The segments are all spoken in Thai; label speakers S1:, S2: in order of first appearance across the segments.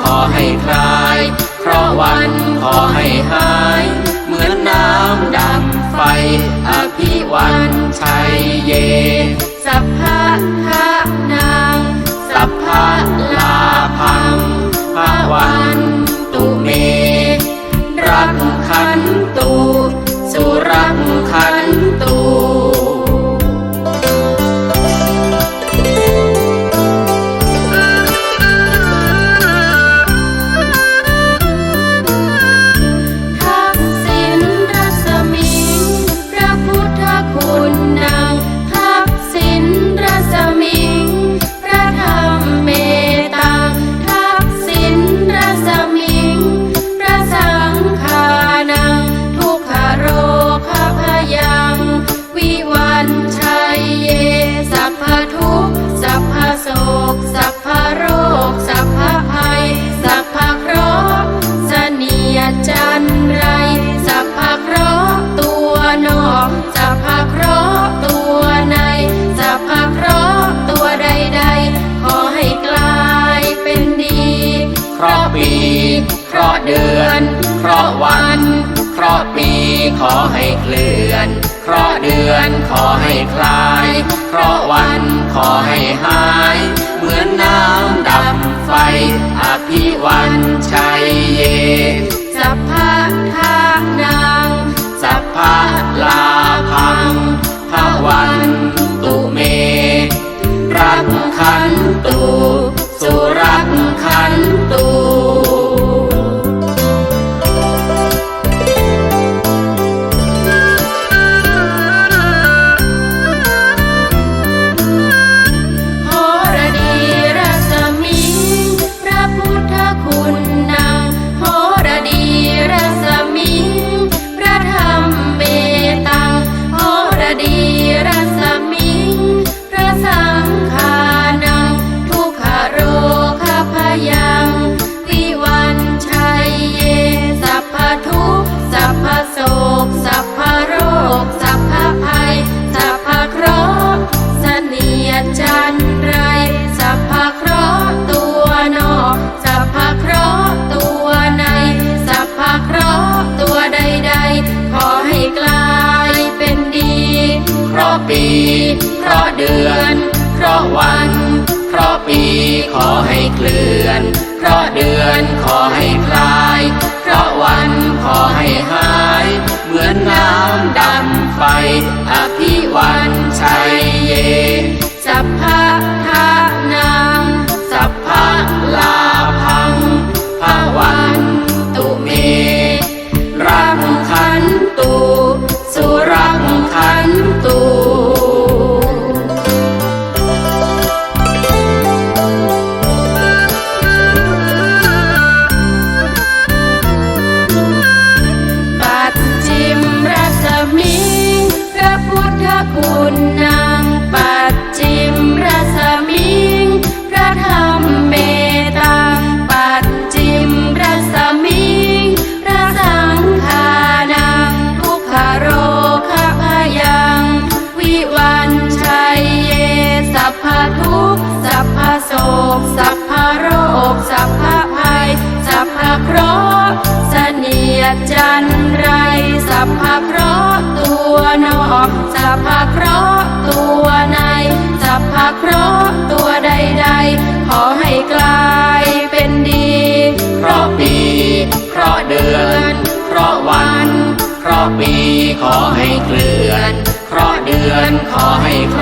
S1: ขอให้คลาย เพราะวันขอให้หาย ข
S2: อให้เค
S1: ลื่อน เคราะเดือนขอให้คลาย เคราะวันขอให้หาย เหมือนน้ำดำไฟ อภิวันชัยเย เดื
S2: อน เพ
S1: ราะวัน เพราะปีขอให้เคลื่อน เพราะเดือนขอให้คลาย เพราะวันขอให้หา เก
S2: ลื่อน เคราะเดื
S1: อนขอให้เคล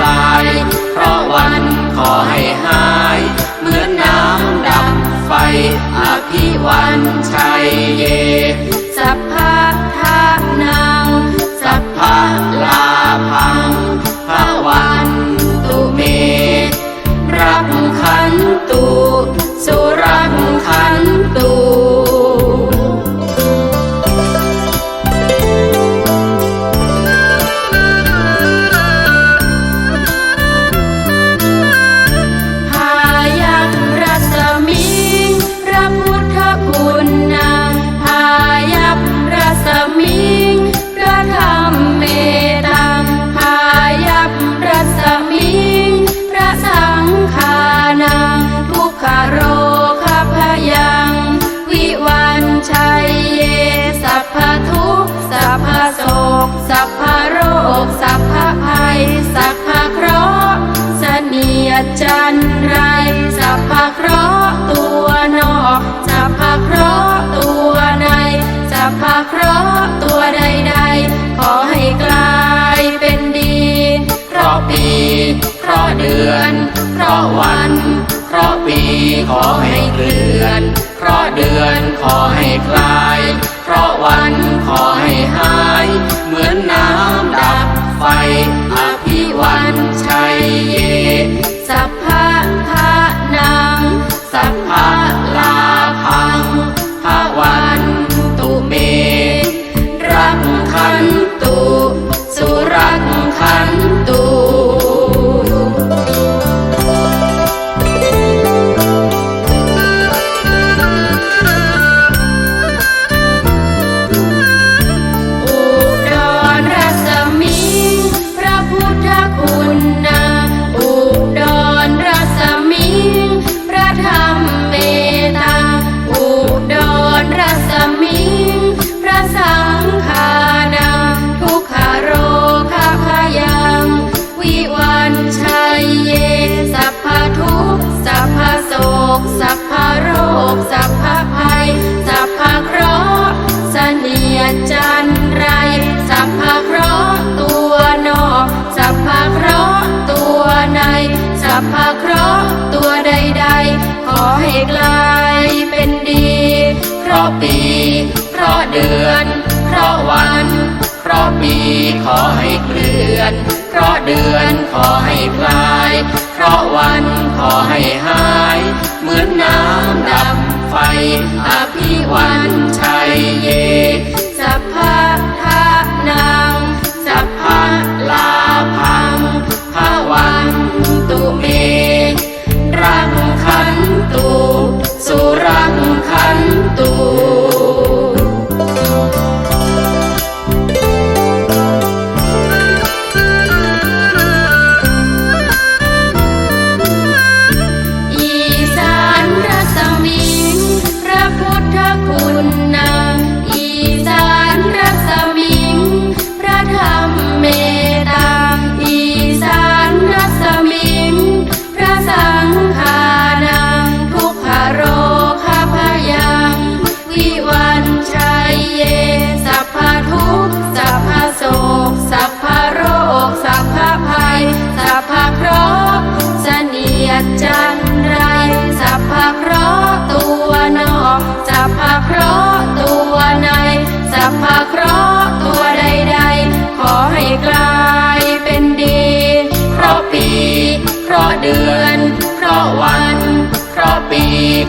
S1: ขอให้เก
S2: ลื่
S1: อน อนเพราะเดือนขอให้พลาย เพราะวันขอให้หาย เหมือนน้ำดำไฟอภิวัน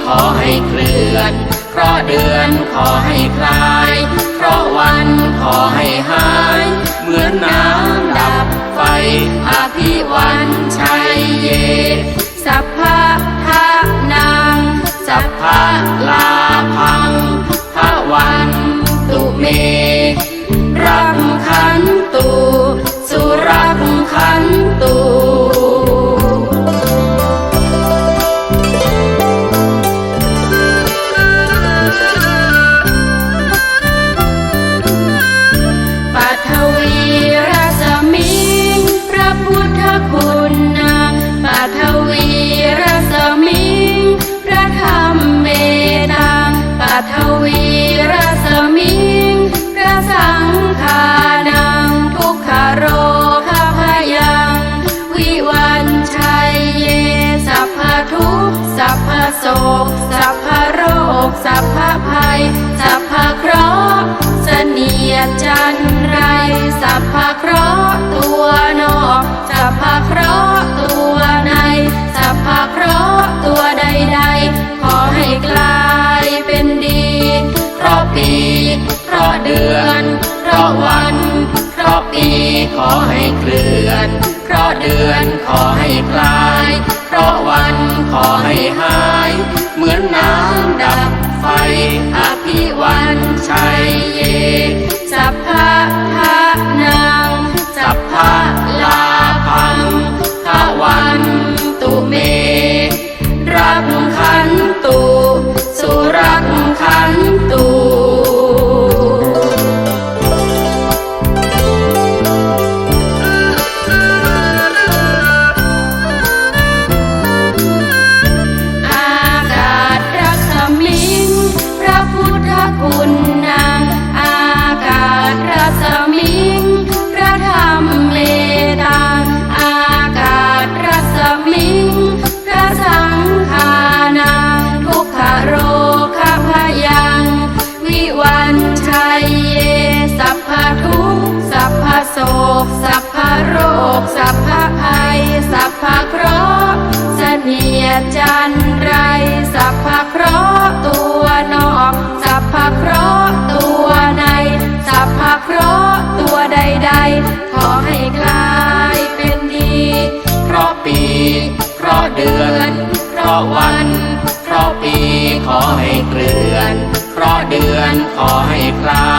S1: ข
S2: อให้เค
S1: ลื่อน เพราะเดือนขอให้คลาย เพราะวันขอให้หาย เหมือนน้ำดับไฟอภิวันชัยเย
S2: สัพพะทะ
S1: นา
S2: งสัพพะลา โศกสัพพโรคสัพพภัยสัพพเคราะห์เสนียดจันไร สัพพเคราะห์ตัวนอกสัพพเคราะห์ตัวใน สัพพเคราะห์ตัวใดๆ ขอให้กลายเป็นดี
S1: เพราะปีเพราะเดือนเพราะวันเพราะปีขอให้เคลื่อนะเดือนขอให้คลาย เพราะวันขอให้หาย เหมือนน้ำดับไฟ อภิวันชัยเย
S2: สัพพะทะนัง
S1: สัพพะลาพังทวันตุเม รักขันตุ สุรักขันตุ
S2: นียดจันไร สัพพะเคราะห์ตัวนอก สัพพะ
S1: เค
S2: ราะห์ตัวใน สัพพะเคราะห์ตัวใดๆ ขอให้กลายเป็นดี
S1: เพราะปี เพราะเดือน เพราะวัน เพราะปีขอให้เคลื่อน เพราะเดือนขอให้คลาย